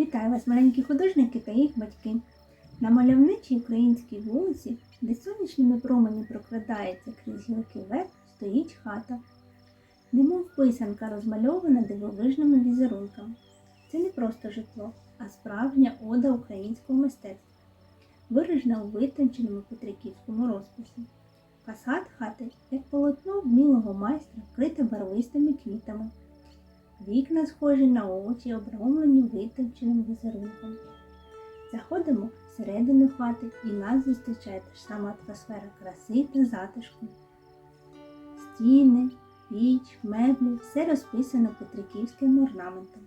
Вітаю вас, маленькі художники та їх батьки. На мальовничій українській вулиці, де сонячними промені прокрадається крізь гілки верх, стоїть хата. Немов писанка розмальована дивовижними візерунками. Це не просто житло, а справжня ода українського мистецтва, виражена у витонченому петриківському розписі. Фасад хати, як полотно вмілого майстра, вкрите барвистими квітами. Вікна схожі на очі, обрамлені витонченим візерунком. Заходимо всередину хати і нас зустрічає та ж сама атмосфера краси та затишку. Стіни, піч, меблі все розписано петриківським орнаментом.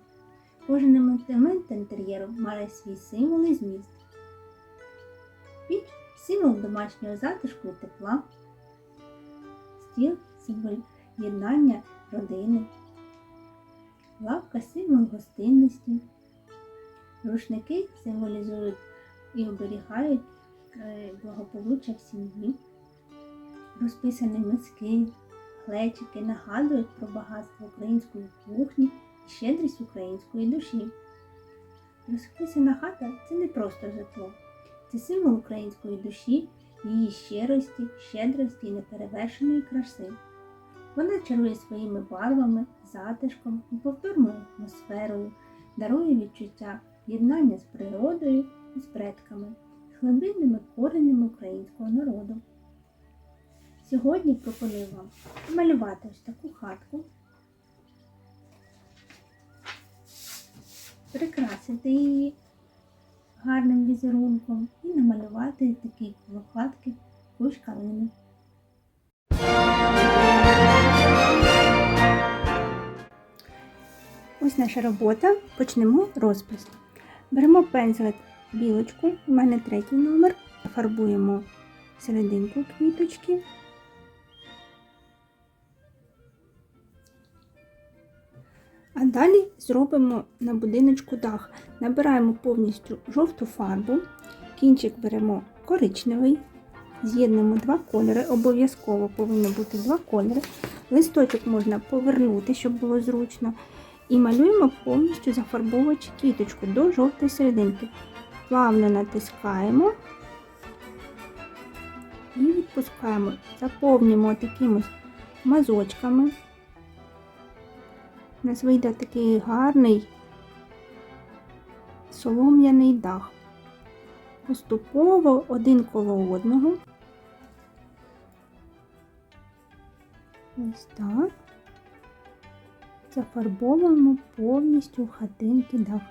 Кожен елемент інтер'єру має свій символ і зміст. Піч символ домашнього затишку і тепла. Стіл символ єднання родини. Лавка символ гостинності. Рушники символізують і оберігають е, благополуччя в сім'ї. Розписані миски, глечики нагадують про багатство української кухні і щедрість української душі. Розписана хата це не просто житло, це символ української душі, її щирості, щедрості і неперевершеної краси. Вона чарує своїми барвами, затишком, неповторною атмосферою, дарує відчуття єднання з природою і з предками, глибинними коренями українського народу. Сьогодні пропоную вам малювати ось таку хатку, прикрасити її гарним візерунком і намалювати такі коло хатки кущ калини. Ось наша робота. Почнемо розпис. Беремо пензлик білочку, у мене третій номер, фарбуємо серединку квіточки. А далі зробимо на будиночку дах. Набираємо повністю жовту фарбу, кінчик беремо коричневий, з'єднуємо два кольори, обов'язково повинно бути два кольори. Листочок можна повернути, щоб було зручно. І малюємо повністю зафарбовуючи квіточку до жовтої серединки. Плавно натискаємо і відпускаємо, заповнюємо такими мазочками. У нас вийде такий гарний солом'яний дах. Поступово один коло одного. Ось так зафарбовуємо повністю в хатинки дах.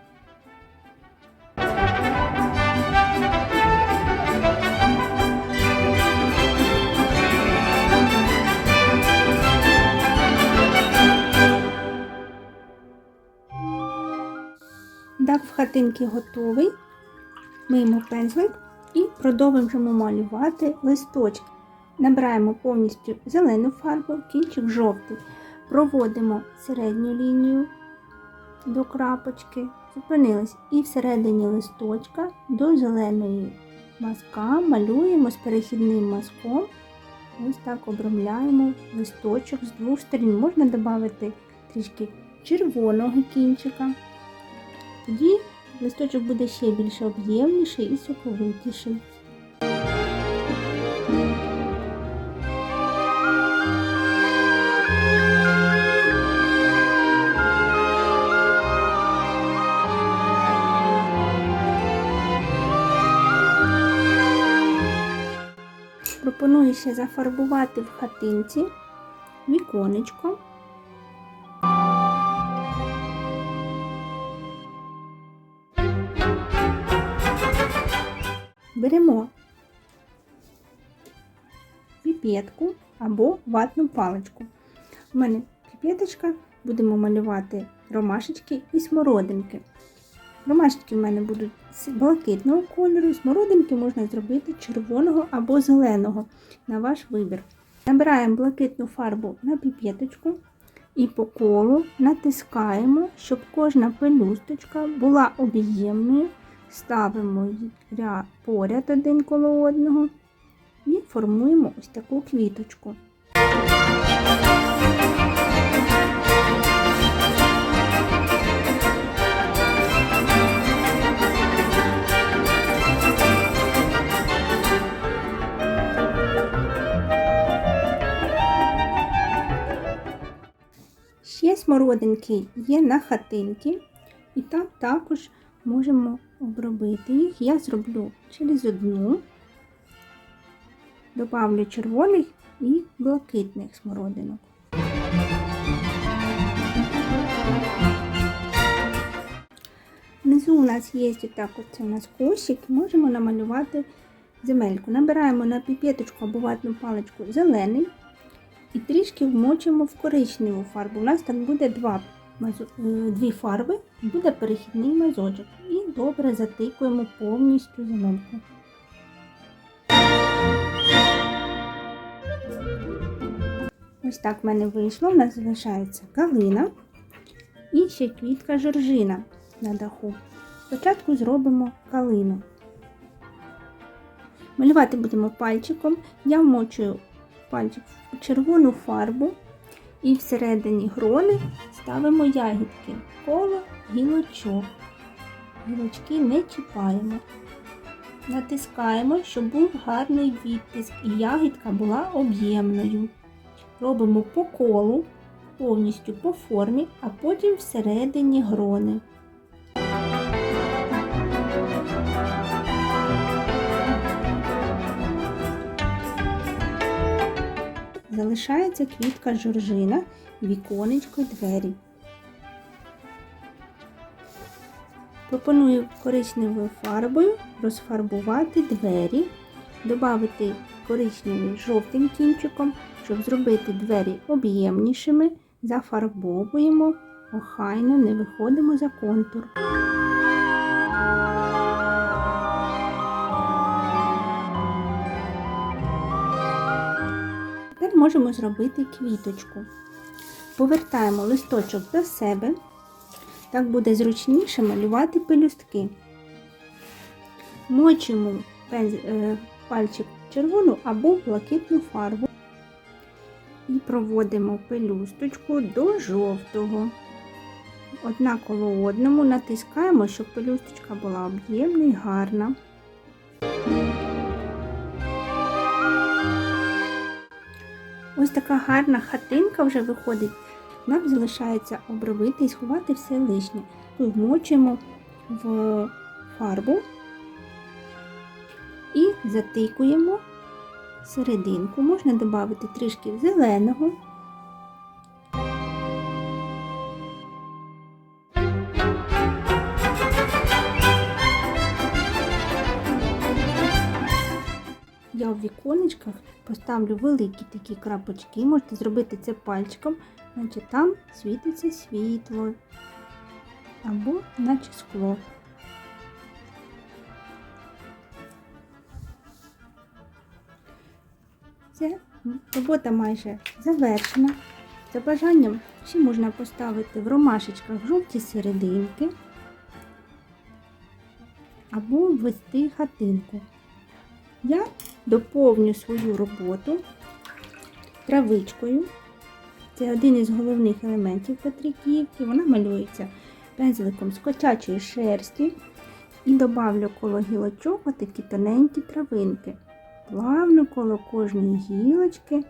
Дах в хатинки готовий. Миємо пензлик і продовжуємо малювати листочки. Набираємо повністю зелену фарбу, кінчик жовтий. Проводимо середню лінію до крапочки, зупинились і всередині листочка до зеленої мазка малюємо з перехідним мазком. Ось так обрамляємо листочок з двох сторін. Можна додати трішки червоного кінчика. Тоді листочок буде ще більш об'ємніший і соковитіший. Пропоную ще зафарбувати в хатинці віконечко. Беремо піпетку або ватну паличку. У мене піпеточка, будемо малювати ромашечки і смородинки. Ромашки в мене будуть з блакитного кольору, смородинки можна зробити червоного або зеленого на ваш вибір. Набираємо блакитну фарбу на піпеточку і по колу натискаємо, щоб кожна пелюсточка була об'ємною. Ставимо поряд один коло одного і формуємо ось таку квіточку. Смородинки є на хатинки, і там також можемо обробити їх. Я зроблю через одну, добавлю червоних і блакитних смородинок. Внизу у нас є так, оце у нас кошик, і можемо намалювати земельку. Набираємо на піпеточку або ватну паличку зелений і трішки вмочимо в коричневу фарбу. У нас там буде два, е, дві фарби, буде перехідний мазочок. І добре затикуємо повністю земельку. Ось так в мене вийшло. У нас залишається калина і ще квітка жоржина на даху. Спочатку зробимо калину. Малювати будемо пальчиком. Я вмочую пальчик в червону фарбу і всередині грони ставимо ягідки коло гілочок. Гілочки не чіпаємо. Натискаємо, щоб був гарний відтиск і ягідка була об'ємною. Робимо по колу, повністю по формі, а потім всередині грони. Залишається квітка жоржина, віконечко, двері. Пропоную коричневою фарбою розфарбувати двері, додати коричневий жовтим кінчиком, щоб зробити двері об'ємнішими, зафарбовуємо, охайно не виходимо за контур. Можемо зробити квіточку. Повертаємо листочок до себе. Так буде зручніше малювати пелюстки. Мочимо е, пальчик в червону або блакитну фарбу. І проводимо пелюсточку до жовтого. Одна коло одному натискаємо, щоб пелюсточка була об'ємна і гарна. Ось така гарна хатинка вже виходить. Нам залишається обробити і сховати все лишнє. Вмочуємо в фарбу і затикуємо серединку. Можна додати трішки зеленого. В віконечках поставлю великі такі крапочки. Можете зробити це пальчиком, наче там світиться світло або наче скло. Це робота майже завершена. За бажанням ще можна поставити в ромашечках жовті серединки або ввести хатинку. Я доповню свою роботу травичкою. Це один із головних елементів Петриківки. Вона малюється пензликом з котячої шерсті. І добавлю коло гілочок отакі тоненькі травинки. Плавно коло кожної гілочки.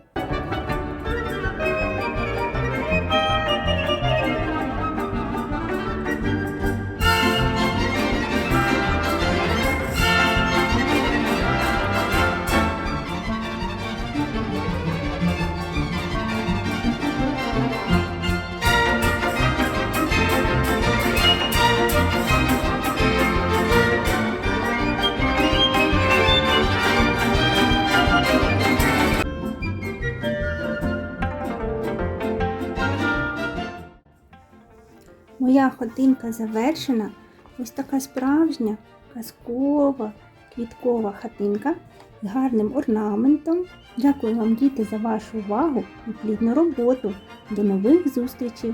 Моя хатинка завершена. Ось така справжня, казкова, квіткова хатинка з гарним орнаментом. Дякую вам, діти, за вашу увагу і плідну роботу. До нових зустрічей!